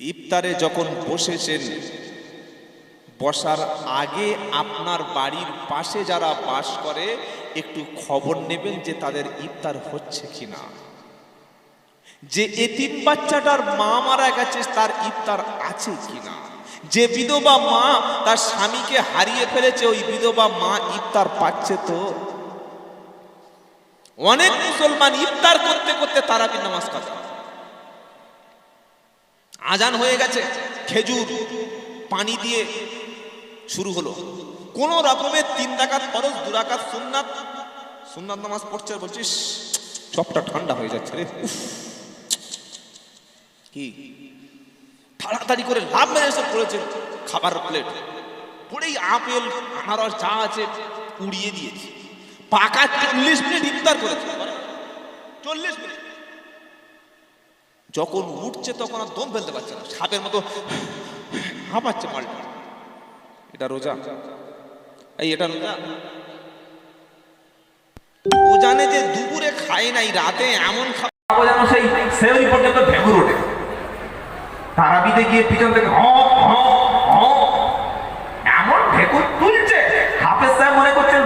ইফতারে যখন বসেছেন, বসার আগে আপনার বাড়ির পাশে যারা বাস করে, একটু খবর নেবেন যে তাদের ইফতার হচ্ছে কিনা। যে এতিম বাচ্চাটার মা মারা গেছে, তার ইফতার আছে কিনা। যে বিধবা মা তার স্বামীকে হারিয়ে ফেলেছে, ওই বিধবা মা ইফতার পাচ্ছে তো। অনেক মুসলমান ইফতার করতে করতে তারাবি নামাজ কাজা আজান হয়ে গেছে, খেজুর, পানি দিয়ে শুরু হলো। কোন রকমের তিন ডাকাত ফরজ, দু রাকাত সুন্নাত। সুন্নাত নামাজ পড়ছে বলছিস চপটা ঠান্ডা হয়ে যাচ্ছে রে। কি? তাড়াতাড়ি করে লাভ মেরে এসে পড়েছে খাবার প্লেট পড়েই আপেল, আনারস চা আছে উড়িয়ে দিয়েছে। পাকা চল্লিশ মিনিট ইফতার করেছে। চল্লিশ মিনিট। যখন উঠছে তখন আর দম ফেলতে পারছে না। সাপের মতো হাঁপাচ্ছে মালটা। এটা রোজা। এই, এটা রোজা। ও জানে যে দুপুরে খায় নাই, রাতে এমন খাব যেন সেই সেওই পর্যন্ত ঢেকুর ওঠে। তারাবিতে গিয়ে পিছন থেকে হ হ হ, এমন ঢেকুর তুলছে। হাফেজ সাহেব মনে করছেন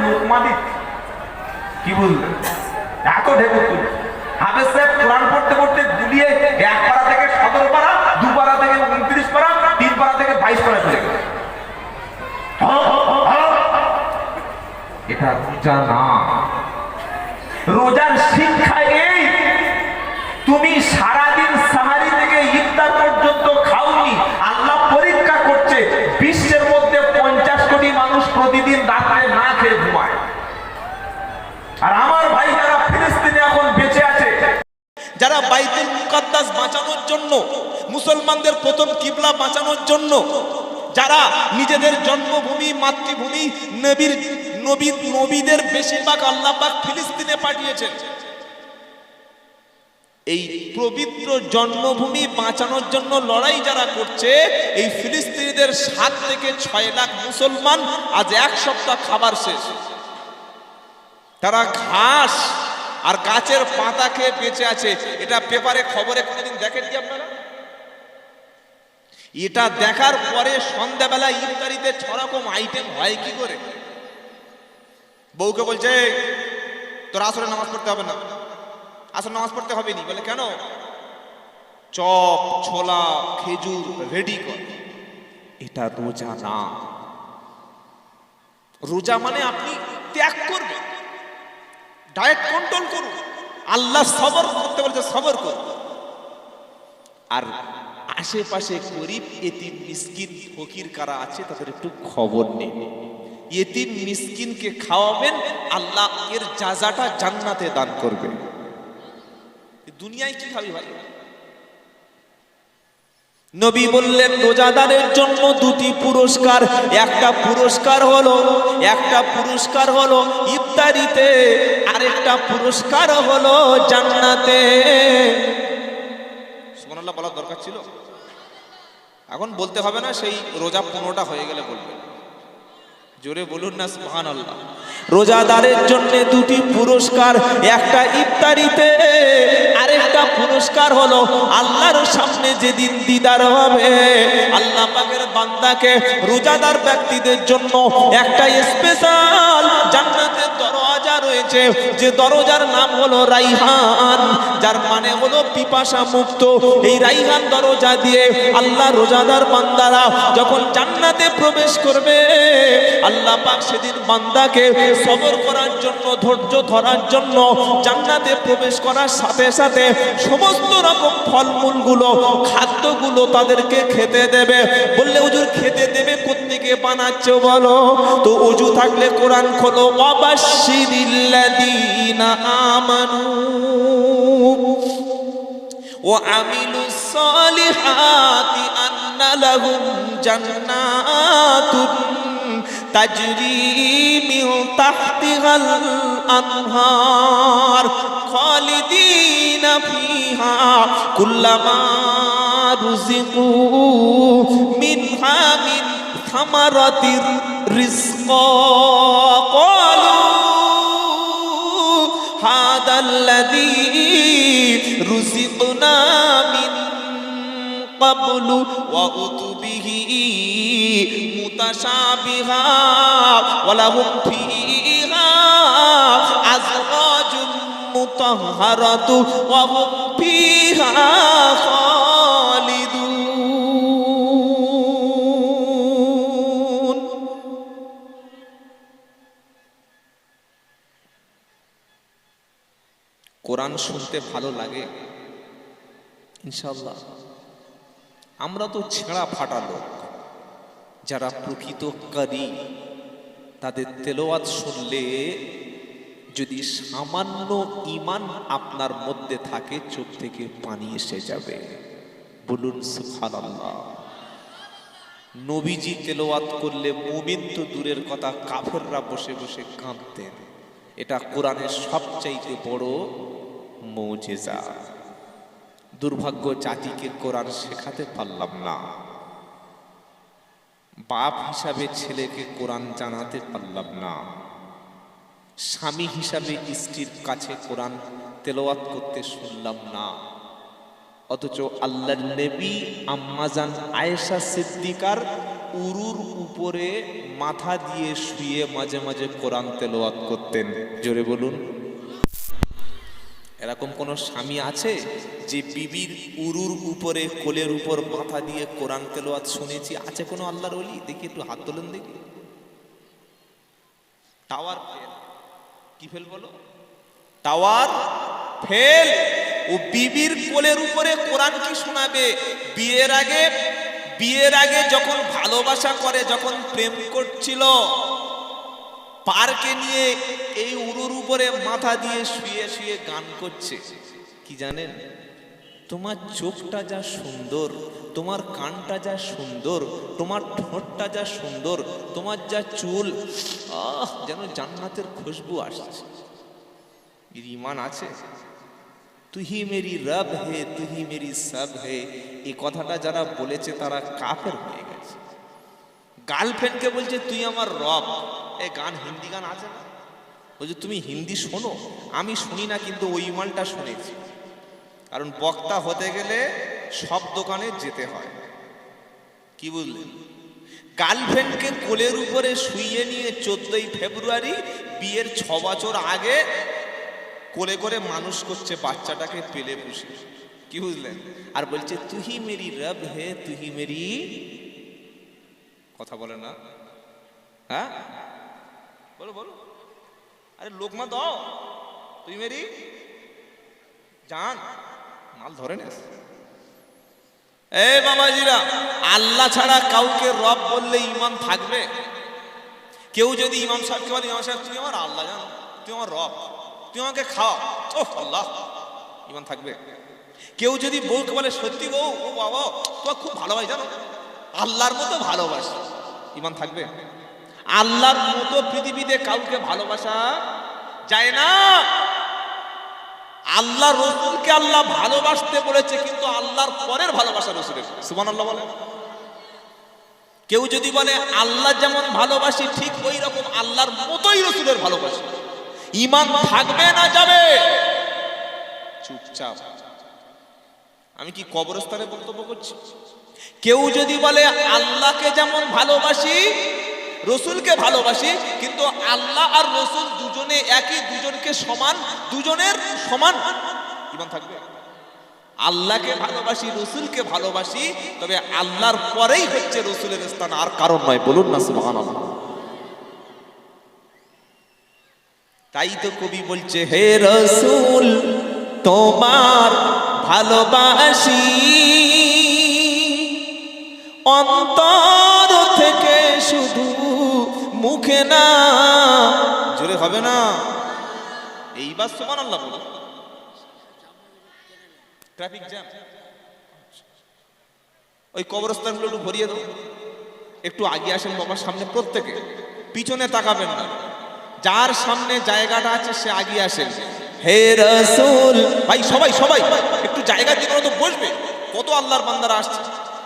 কি বুঝলেন এত ঢেকুর তুলছে। হাফেজ সাহেব কোরআন পড়তে পড়তে গুলিয়ে এক পাড়া থেকে সতেরো পাড়া, দু পাড়া থেকে উনত্রিশ পাড়া, তিন পাড়া থেকে বাইশ পাড়া চলে। এটা রোজা না রোজার শিক্ষা এই, তুমি সারাদিন সাহারি থেকে ইফতার পর্যন্ত খাওনি, আল্লাহ পরীক্ষা করছে, বিশ্বের মধ্যে পঞ্চাশ কোটি মানুষ প্রতিদিন রাত্রে না খেয়ে বাঁচানোর জন্য, মুসলমানদের প্রথম কিবলা বাঁচানোর জন্য, যারা নিজেদের জন্মভূমি, মাতৃভূমি, নবীর, নবী, নবীদের বেশিরভাগ আল্লাপাক ফিলিস্তিনে পাঠিয়েছেন। এই পবিত্র জন্মভূমি বাঁচানোর জন্য লড়াই যারা করছে, এই ফিলিস্তিনিদের সাত থেকে ছয় লাখ মুসলমান আজ এক সপ্তাহ খাবার শেষ। তারা ঘাস আর গাছের পাতা খেয়ে বেঁচে আছে। এটা পেপারে, খবরে কোনোদিন দেখেন কি আপনারা? এটা দেখার পরে সন্ধ্যাবেলা ইফতারিতে ছরকম আইটেম হয় কি করে? বউকে বলছে তোর আসরে নামাজ পড়তে হবে না। আসর নামাজ পড়তে হবে নি। বলে, কেন? চপ, ছোলা, খেজুর রেডি কর। এটা রোজা না রোজা মানে আপনি ত্যাগ করবেন। ডায়েট কন্ট্রোল করুন। আল্লাহ সবর করতে বলছে, সবর করুন। আর আশেপাশে গরিব এতিম মিসকিন ফকির কারা আছে, তাদের একটু খবর নেই এতিম মিসকিনকে খাওয়াবেন, আল্লাহ এর যাজাটা জান্নাতে দান করবে। দুনিয়ায় কি খাবি ভাই? নবী বললেন, রোজাদারের জন্য দুটি পুরস্কার। একটা পুরস্কার হলো, একটা পুরস্কার হলো ইফতারিতে আরেকটা পুরস্কার হলো জান্নাতে। সুবহানাল্লাহ বলার দরকার ছিল? এখন বলতে হবে না সেই রোজা পনেরোটা হয়ে গেলে বলবেন জোরে বলুন না সুহান আল্লাহ রোজাদারের জন্য দুটি পুরস্কার একটা ইফতারিতে আরেকটা পুরস্কার হলো আল্লাহর সামনে যেদিন দিদার হবে। আল্লাহ পাকের বান্দাকে রোজাদার ব্যক্তিদের জন্য একটা স্পেশাল জান্নাতের রয়েছে যে দরজার নাম হলো রাইহান, যার মানে হলো পিপাসা মুক্ত। এই রাইহান দরজা দিয়ে আল্লাহ রোজাদার বান্দারা যখন জান্নাতে প্রবেশ করবে, আল্লাহ পাক সেদিন বান্দাকে সবর করার জন্য, ধৈর্য ধরার জন্য জান্নাতে প্রবেশ করার সাথে সাথে সমস্ত রকম ফলমূলগুলো, খাদ্যগুলো তাদেরকে খেতে দেবে। বললে হুজুর খেতে দেবে দিয়ে বানাচ্ছো বলো? তো উজু থাকলে কোরআন খোলো আমানু ও আমিলু আন্না জান্নাতুন তাজরি আনহার ফিহা কুল্লামা রুজিকু মিনহা মিন ثمرة رزقا قالوا هذا الذي رزقنا من قبل وأتوا به متشابها ولهم فيها أزواج مطهرة وهم فيها خالدون কোরআন শুনতে ভালো লাগে? ইনশাল্লাহ আমরা তো ছেঁড়া ফাটা লোক, যারা প্রকৃত কারি। তাদের তেলোয়াত শুনলে যদি সামান্য ইমান আপনার মধ্যে থাকে, চোখ থেকে পানি এসে যাবে। বলুন, সুবহানাল্লাহ। নবীজি তেলোয়াত করলে মুমিন তো দূরের কথা, কাফেররা বসে বসে কাঁদতেন। এটা কোরআনের সবচাইতে বড় মৌজেজা। দুর্ভাগ্য জাতিকে কোরআন শেখাতে পারলাম না। বাপ হিসাবে ছেলেকে কোরআন জানাতে পারলাম না। স্বামী হিসাবে স্ত্রীর কাছে কোরআন তেলাওয়াত করতে শুনলাম না। অথচ আল্লাহ নবী আম্মাজান আয়েশা সিদ্দিকার উরুর উপরে মাথা দিয়ে শুয়ে মাঝে মাঝে কোরআন তেলাওয়াত করতেন। জোরে বলুন। এরকম কোন স্বামী আছে যে বিবির উরুর উপরে, কোলের উপর মাথা দিয়ে কোরআন তেলাওয়াত শুনেছি? আছে কোনো আল্লাহর ওলি? দেখি একটু হাত তোলেন দেখি। Tower fail. কি ফেল বলো? Tower fail. ও বিবির কোলের উপরে কোরআন কি শোনাবে? বিয়ের আগে বিয়ের আগে যখন ভালোবাসা করে, যখন প্রেম করছিল পার্কে নিয়ে এই উরুর উপরে মাথা দিয়ে শুয়ে শুয়ে গান করছে। কি জানেন? তোমার চোখটা যা সুন্দর, তোমার কানটা যা সুন্দর, তোমার ঠোঁটটা যা সুন্দর, তোমার যা চুল, আহ, যেন জান্নাতের খুশবু আসছে। ইমান আছে? তুহি মেরি রব হে, তুহি মেরি সব হে। এই কথাটা যারা বলেছে তারা কাফের হয়ে গেছে। গার্লফ্রেন্ডকে বলছে, তুই আমার রব। এ গান, হিন্দি গান আছে না? বলছে তুমি হিন্দি শোনো, আমি শুনি না, কিন্তু ওই মালটা শুনেছি। কারণ বক্তা হতে গেলে সব দোকানে যেতে হয়। কি বুঝলেন গার্লফ্রেন্ডকে কোলের উপরে শুইয়ে নিয়ে চোদ্দই ফেব্রুয়ারি বিয়ের ছ বছর আগে কোলে করে মানুষ করছে বাচ্চাটাকে পেলে পুষে। কি বুঝলেন? আর বলছে তুহি মেরি রব হে তুহি মেরি কথা বলে না? হ্যাঁ? বলো বলো। আরে লোকমা দাও। তুই মেরি? জান, মাল ধরে নেস। এই বাবাজিরা, আল্লাহ ছাড়া কাউকে রব বললে ইমান থাকবে? কেউ যদি ইমাম সাহেবকে বলে, ইমাম সাহেব, তুই আমার আল্লাহ জান, তুই আমার রব, তুই আমাকে খাও ও আল্লাহ ইমান থাকবে। কেউ যদি বউকে বলে, সত্যি বউ, ও বাবা তোমার খুব ভালোবাসি জানো? আল্লাহর মতো ভালোবাসি। ইমান থাকবে? আল্লাহর মতো পৃথিবীতে কাউকে ভালোবাসা যায় না। আল্লাহ রসুলকে আল্লাহ ভালোবাসতে বলেছে, কিন্তু আল্লাহর পরের ভালোবাসা রসুলের। সুমান আল্লাহ বলে কেউ যদি বলে, আল্লাহ যেমন ভালোবাসি, ঠিক ওই রকম আল্লাহর মতোই রসুলের ভালোবাসি। ইমান থাকবে না যাবে। চুপচাপ। আমি কি কবরস্থানে বক্তব্য করছি? কেউ যদি বলে, আল্লাহকে যেমন ভালোবাসি রসুলকে ভালোবাসি, কিন্তু আল্লাহ আর রসুল দুজনে একই, দুজনকে সমান, দুজনের সমান। ইমান থাকবে। আল্লাহকে ভালোবাসি, রসুলকে ভালোবাসি, তবে আল্লাহর পরেই হচ্ছে রসুলের স্থান, আর কারণ নয়। বলুন না, সুবহানাল্লাহ। তাই তো কবি বলছে, হে রসুল, তোমার ভালোবাসি। অন্তর থেকে শুধু মুখে না। জোরে হবে না। এইবার সমান আল্লাহ বলো। ট্রাফিক জ্যাম ওই কবরস্থানগুলো একটু ভরিয়ে দাও। একটু আগে আসেন বাবার সামনে প্রত্যেকে। পিছনে তাকাবেন না। যার সামনে জায়গাটা আছে সে আগে আসেন। হে রসুল। ভাই সবাই সবাই একটু জায়গা দিয়ে তো বসবে। কত আল্লাহর বান্দারা আসছে।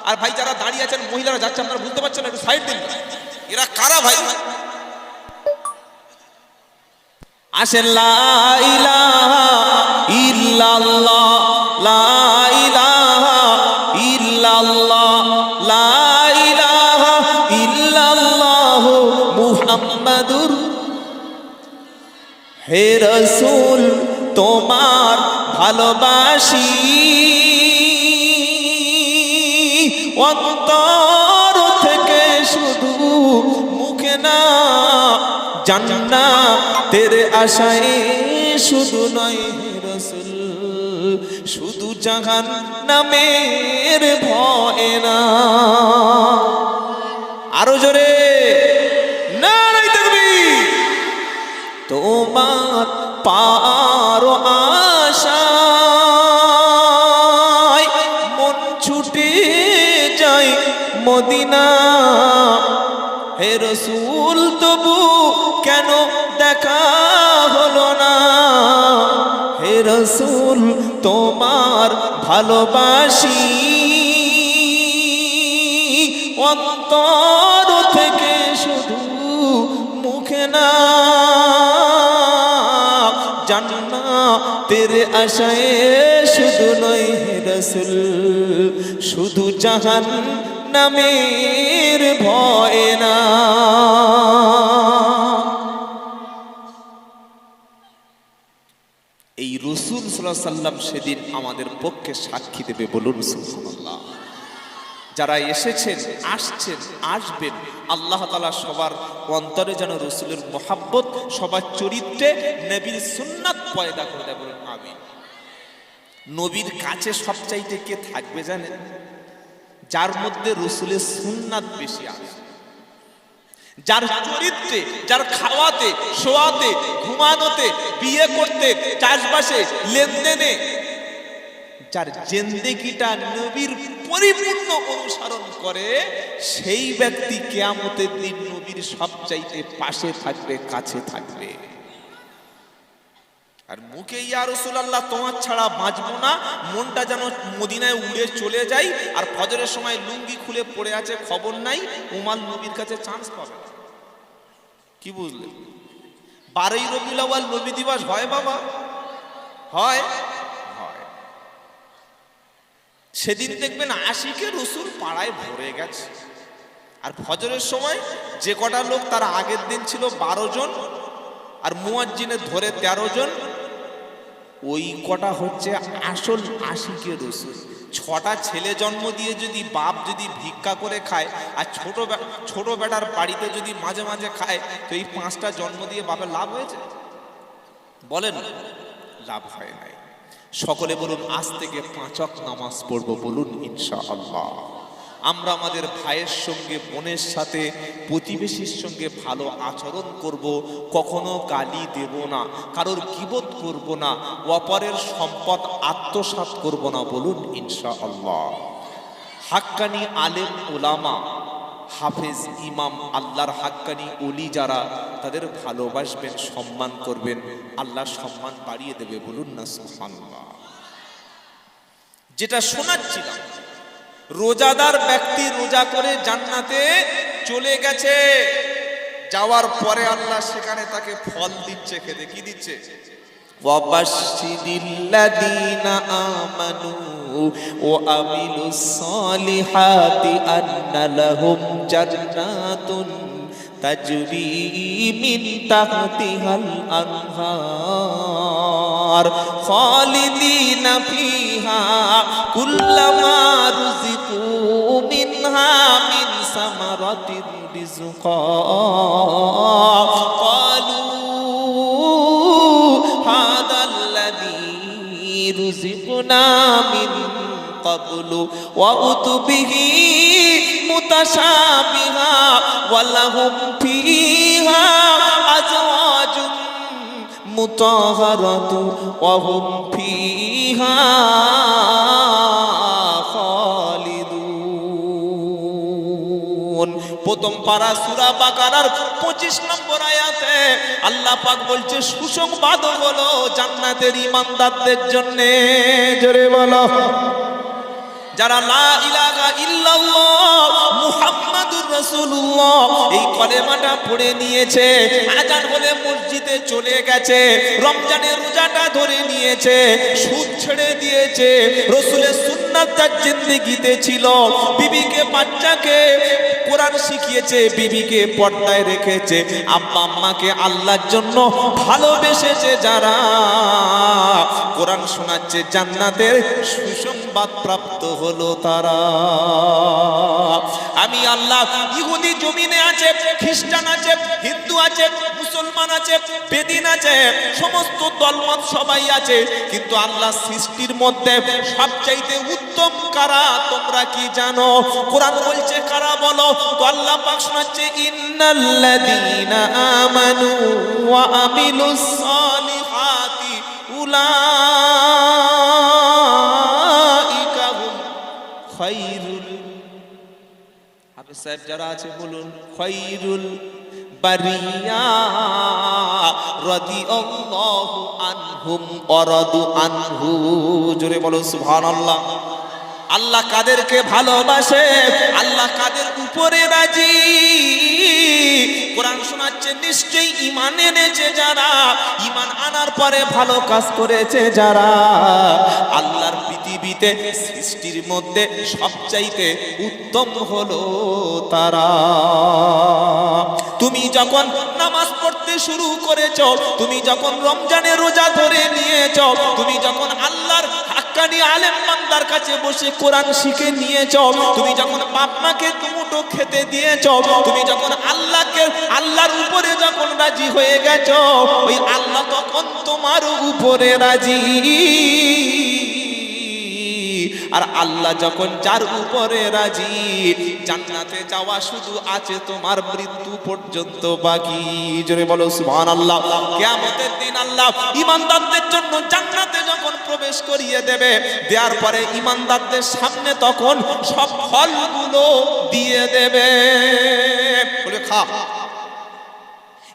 আর ভাই যারা দাঁড়িয়ে আছেন মহিলারা যাচ্ছে আপনারা বুঝতে পারছেন একটু সাইড দিন। এরা কারা ভাই? ইল্লাল্লাহ ইল্লাল্লাহ মুহাম্মাদুর হে রসুল তোমার ভালোবাসি। জান্না তেরে আশায় শুধু নয় রসুল, শুধু জাহান নামের ভয় না। আরও জোরে তোমার পারো আশায় মন ছুটে যায় মদিনা। হে রসুল রসুল তোমার ভালোবাসি। অন্তর থেকে শুধু মুখে না জান্না তেরে আশায় শুধু নয় রসুল, শুধু জাহান নামের ভয় না। সাল্লাহ সাল্লাম সেদিন আমাদের পক্ষে সাক্ষী দেবে বলুন সুবহানাল্লাহ। যারা এসেছেন, আসছেন, আসবেন, আল্লাহ তালা সবার অন্তরে যেন রসুলের মোহাব্বত, সবার চরিত্রে নবীর সুন্নাত পয়দা করে দেয় বলুন আমি নবীর কাছে সবচাইতে কে থাকবে জানেন? যার মধ্যে রসুলের সুন্নাত বেশি আছে। যার চরিত্রে, যার খাওয়াতে, শোয়াতে, ঘুমানোতে, বিয়ে করতে, চাষবাসে, লেনদেনে, যার জেন্দেগিটা নবীর পরিপূর্ণ অনুসরণ করে, সেই ব্যক্তি কেয়ামতের দিন নবীর সবচাইতে পাশে থাকবে, কাছে থাকবে। আর মুখে, ইয়া রসুলাল্লাহ, তোমার ছাড়া বাঁচবো না। মনটা যেন মদিনায় উড়ে চলে যায়। আর ফজরের সময় লুঙ্গি খুলে পড়ে আছে, খবর নাই। উমাল নবীর কাছে চান্স পাবে। কি বুঝলে? বারোই রবিউল নবী দিবস হয় বাবা। হয়? হয়। সেদিন দেখবেন আশিকে রসুল পাড়ায় ভরে গেছে। আর ফজরের সময় যে কটা লোক, তার আগের দিন ছিল বারো জন। আর মুয়াজ্জিনে ধরে তেরো জন। ওই কটা হচ্ছে আসল আশিকে রসুল। ছটা ছেলে জন্ম দিয়ে যদি বাপ যদি ভিক্ষা করে খায়, আর ছোট ছোট বেটার বাড়িতে যদি মাঝে মাঝে খায়, তো এই পাঁচটা জন্ম দিয়ে বাপের লাভ হয়েছে? বলেন, লাভ হয় নাই। সকলে বলুন, আজ থেকে পাঁচক নামাজ পড়ব বলুন ইনশা আল্লাহ আমরা আমাদের ভাইয়ের সঙ্গে, বোনের সাথে, প্রতিবেশীর সঙ্গে ভালো আচরণ করব, কখনো গালি দেব না, কারোর কিবোধ করব না, অপরের সম্পদ আত্মসাৎ করব না বলুন ইনশা আল্লাহ হাক্কানি আলেম ওলামা হাফেজ ইমাম, আল্লাহর হাক্কানি অলি যারা, তাদের ভালোবাসবেন, সম্মান করবেন আল্লাহ সম্মান বাড়িয়ে দেবে বলুন না সুবহানাল্লাহ। যেটা শোনাচ্ছিলাম রোজাদার ব্যক্তি রোজা করে জান্নাতে চলে গেছে। যাওয়ার পরে আল্লাহ সেখানে তাকে ফল দিচ্ছে, খেতে কি দিচ্ছে? তাজরি মিন তাহতিহাল আনহার। الصالحات أن لهم جنات تجري من تحتها الأنهار خالدين فيها كلما رزقوا منها من ثمرة رزقا قالوا هذا الذي رزقنا من قبل وأتوا به متشابها ولهم فيها أزواج মুতাহারাতু ওয়াহুম ফিহা প্রথম পারা বাকারার পঁচিশ নম্বর আয়াতে আল্লাহ পাক বলছে সুসংবাদ হলো জান্নাতের ইমানদারদের জন্য। জোরে বলো। যারা লা ইলাহা ইল্লাল্লাহ মুহাম্মদ রাসূলুল্লাহ এই কলেমাটা পড়ে নিয়েছে, আজান বলে মসজিদে চলে গেছে, রমজানের রোজাটা ধরে নিয়েছে, সুদ ছেড়ে দিয়েছে, রসুলের সুন্নাত তার জিন্দেগিতে বিবিকে, বাচ্চাকে কোরআন শিখিয়েছে, বিবিকে পর্দায় রেখেছে, আব্বা আম্মাকে আল্লাহর জন্য ভালোবেসেছে যারা কোরআন শোনাচ্ছে, জান্নাতের সুসংবাদ প্রাপ্ত হলো তারা। আমি আল্লাহ, ইহুদি জমিনে আছে, খ্রিস্টান আছে, হিন্দু আছে, মুসলমান আছে, বেদিন আছে, সমস্ত দলমত সবাই আছে। কিন্তু আল্লাহ সৃষ্টির মধ্যে সবচাইতে উত্তম কারা তোমরা কি জানো? কোরআন বলছে কারা বলো? তো আল্লাহ পাক শোনাচ্ছে, ইন্নাল্লাযীনা আমানু ওয়া আমিলুস সালিহাতি উলাইকা। সাহেব যারা আছে বলুন, খৈরুল বারিয়া রাদিয়াল্লাহু আনহুম অরাদু আনহু। জোরে বলো সুবহানাল্লাহ। আল্লাহ কাদেরকে ভালোবাসে, আল্লাহ কাদের উপরে রাজি। কোরআন শোনাচ্ছে, নিশ্চয়ই ইমান এনেছে যারা। ইমান আনার পরে ভালো কাজ করেছে যারা। আল্লাহর পৃথিবীতে সৃষ্টির মধ্যে সবচাইতে উত্তম হলো তারা। তুমি যখন নামাজ পড়তে শুরু করেছ, তুমি যখন রমজানে রোজা ধরে নিয়েছ, তুমি যখন আল্লাহর কাছে বসে কোরআন শিখে তুমি খেতে দিয়েছ, তুমি আল্লাহকে উপরে যখন রাজি হয়ে গেছ, ওই আল্লাহ তখন তোমার উপরে রাজি। আর আল্লাহ যখন যার উপরে রাজি, জান্নাতে যাওয়া শুধু আছে তোমার মৃত্যু পর্যন্ত বাকি। জোরে বলো সুবহান আল্লাহ কিয়ামতের দিন আল্লাহ ইমানদারদের জন্য জান্নাতে যখন প্রবেশ করিয়ে দেবে, দেওয়ার পরে ইমানদারদের সামনে তখন সব ফলগুলো দিয়ে দেবে। বলে খা।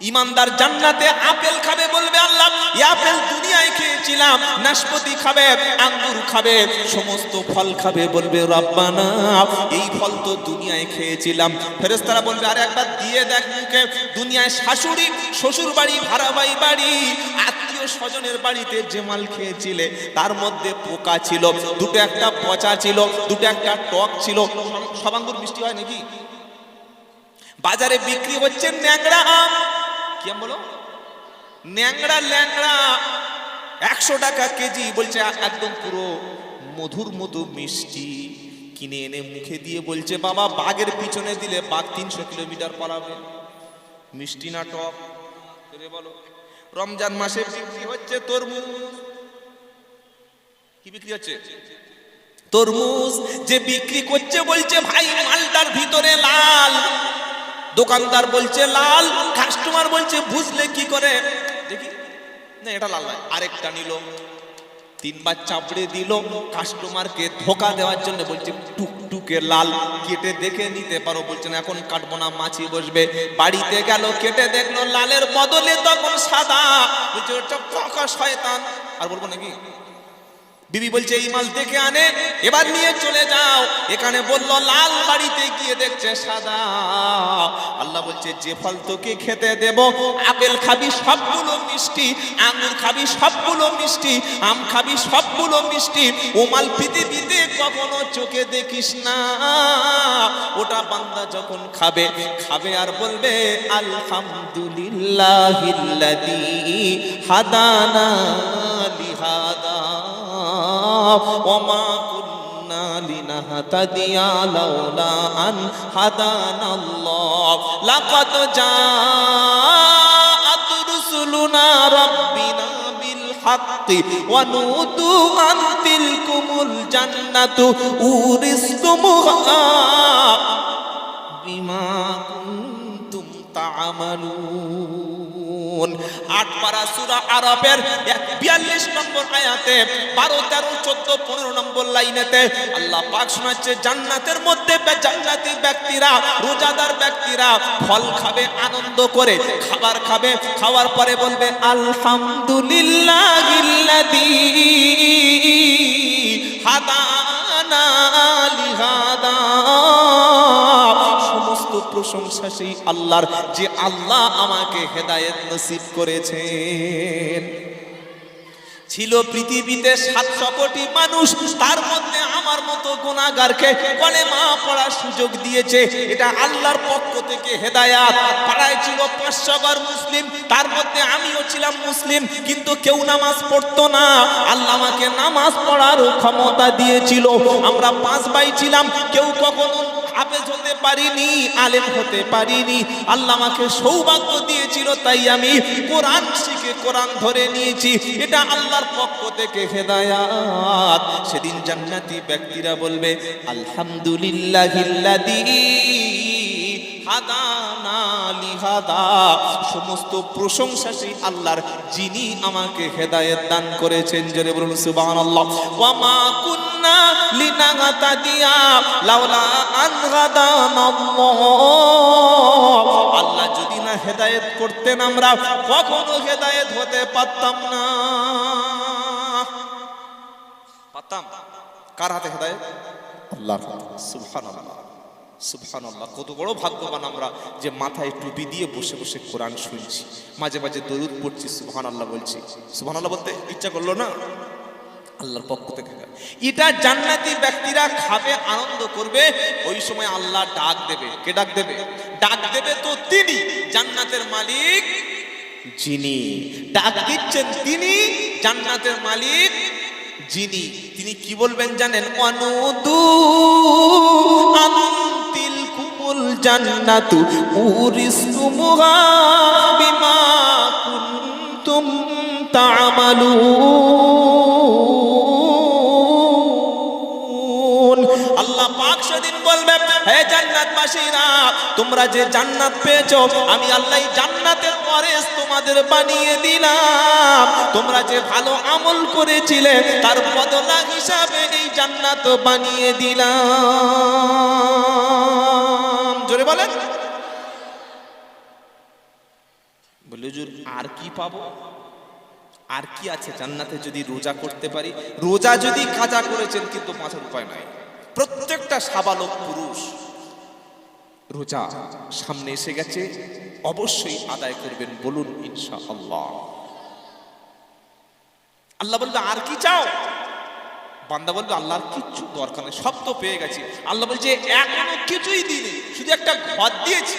ইমানদার জান্নাতে আপেল খাবে বলবে আল্লাহ, এই আপেল দুনিয়ায় খেয়েছিলাম নাশপাতি খাবে, আঙ্গুর খাবে, সমস্ত ফল খাবে বলবে রব্বানা। এই ফল তো দুনিয়ায় খেয়েছিলাম। ফেরেশতারা বলবে, আর একবার দিয়ে দেখ মুখে। দুনিয়ায় শাশুড়ি শ্বশুর বাড়ি ভাড়াবাই বাড়ি, আত্মীয় স্বজনের বাড়িতে যে মাল খেয়েছিলে, তার মধ্যে পোকা ছিল, দুটো একটা পচা ছিল, দুটো একটা টক ছিল। সব- সব আঙ্গুর মিষ্টি হয় নাকি? বাজারে বিক্রি হচ্ছে ন্যাংরা আম। কি বলো? ন্যাংরা ল্যাংড়া একশো টাকা কেজি বলছে একদম পুরো মধুর মধু মিষ্টি। কিনে এনে মুখে দিয়ে বলছে, বাবা, বাঘের পিছনে দিলে বাঘ তিনশো কিলোমিটার পালাবে। মিষ্টি না করে বলো, রমজান মাসে বিক্রি হচ্ছে তরমুজ। কি বিক্রি হচ্ছে? তরমুজ। যে বিক্রি করছে বলছে, ভাই মালটার ভিতরে লাল। দোকানদার বলছে, লাল। কাস্টমার বলছে, বুঝলে কি করে? না, এটা লাল নয়। আরেকটা নিল, তিনবার চাপড়ে দিল কাস্টমারকে ধোকা দেওয়ার জন্য বলছে, টুকটুকে লাল কেটে দেখে নিতে পারো। বলছে, না, এখন কাটবো না, মাছি বসবে। বাড়িতে গেল, কেটে দেখল, লালের বদলে তখন সাদা। বলছে, ওটা শয়তান। আর বলব নাকি? বিবি বলছে, এই মাল দেখে আনে, এবার নিয়ে চলে যাও। এখানে বলল, লাল বাড়িতে গিয়ে দেখছে সাদা। আল্লাহ বলছে, যে ফল তোকে খেতে দেব, আপেল খাবি, সবগুলো মিষ্টি, আঙুর খাবি, সবগুলো মিষ্টি, আম খাবি, সবগুলো মিষ্টি। ও মাল পৃথিবীতে কখনো চোখে দেখিস না। ওটা বান্দা যখন খাবে খাবে আর বলবে, আলহামদুলিল্লাহিল্লাযী হাদানা লিহাদা। وما كنا لنهتدي لولا أن هدانا الله لقد جاءت رسلنا ربنا بالحق ونودوا أن تلكم الجنة أورثتموها بما كنتم تعملون আট পারা সূরা আরাফের 42 নম্বর আয়াতে 12 13 14 15 নম্বর লাইনেতে আল্লাহ পাক শোনাচ্ছে, জান্নাতের মধ্যে জান্নাতি ব্যক্তিরা, রোজাদার ব্যক্তিরা ফল খাবে, আনন্দ করে, খাবার খাবে, খাওয়ার পরে বলবে, আলহামদুলিল্লাহিল্লাযী হাদানা প্রশংসা সেই আল্লাহর যে আল্লাহ আমাকে হেদায়েত নসিব করেছেন। ছিল পৃথিবীতে সাতশো কোটি মানুষ, তার মধ্যে আমার মতো গুণাগারকে কলেমা পড়ার সুযোগ দিয়েছে। এটা আল্লাহর পক্ষ থেকে হেদায়াত। পাড়ায় ছিল পাঁচশো ঘর মুসলিম, তার মধ্যে আমিও ছিলাম মুসলিম, কিন্তু কেউ নামাজ পড়তো না। আল্লাহ আমাকে নামাজ পড়ারও ক্ষমতা দিয়েছিল। আমরা পাঁচ ভাই ছিলাম, কেউ কখনো হাফেজ হতে পারিনি, আলেম হতে পারিনি। আল্লাহ আমাকে সৌভাগ্য দিয়েছিল, তাই আমি কোরআন শিখে কোরআন ধরে নিয়েছি। এটা আল্লাহর পক্ষ থেকে হেদায়াত। সেদিন জান্নাতি ব্যক্তিরা বলবে আলহামদুলিল্লাহিল্লাযী হাদানা লিহাদা। সমস্ত প্রশংসা সেই আল্লাহর, যিনি আমাকে হেদায়েত দান করেছেন। জোরে বলুন, সুবহানাল্লাহ। ওয়া মা কুন্না লিনাগতাদিয়া লাউলা আন হাদানাল্লাহ আল্লাহ যদি না হেদায়েত করতেন আমরা, কখনো হেদায়েত হতে পারতাম না। পারতাম? কার হাতে হেদায়েত? আল্লাহর হাতে। সুবহানাল্লাহ, কত বড় ভাগ্যবান আমরা যে মাথায় টুপি দিয়ে বসে বসে কোরআন শুনছি। মাঝে মাঝে দরুদ পড়ছি, সুবহানাল্লাহ বলছি। সুবহানাল্লাহ বলতে ইচ্ছা করল না? আল্লাহর পক্ষ থেকে। এটা জান্নাতি ব্যক্তিরা খাবে, আনন্দ করবে, ওই সময় আল্লাহ ডাক দেবে। কে ডাক দেবে? ডাক দেবে তো তিনি, জান্নাতের মালিক যিনি। ডাক দিচ্ছেন তিনি, জান্নাতের মালিক যিনি। তিনি কি বলবেন জানেন? অনুদু আনন্তিল জান্নাতু উরিস্তুমুহা বিমা কুনতুম তা'মালুন আল্লাহ পাক সেদিন বলবে হে জান্নাতবাসীরা, তোমরা যে জান্নাত পেয়েছ, আমি আল্লাহ জান্নাতের পরে তোমাদের বানিয়ে দিলাম। তোমরা যে ভালো আমল করেছিলে, তার বদলা হিসাবে এই জান্নাত বানিয়ে দিলাম। জোরে বলেন। বলে, হুজুর, আর কি পাবো? আর কি আছে জান্নাতে যদি রোজা করতে পারি? রোজা যদি কাজা করেছেন, কিন্তু বাঁচার উপায় নাই। প্রত্যেকটা সাবালক পুরুষ রোজা সামনে এসে গেছে, অবশ্যই আদায় করবেন বলুন ইনশা আল্লাহ আল্লাহ বলবে, আর কি চাও? বান্দা বলবে, আল্লাহর কিচ্ছু দরকার নেই, সব তো পেয়ে গেছি। আল্লাহ বলছে, এখনও কিছুই দিইনি, শুধু একটা ঘর দিয়েছি।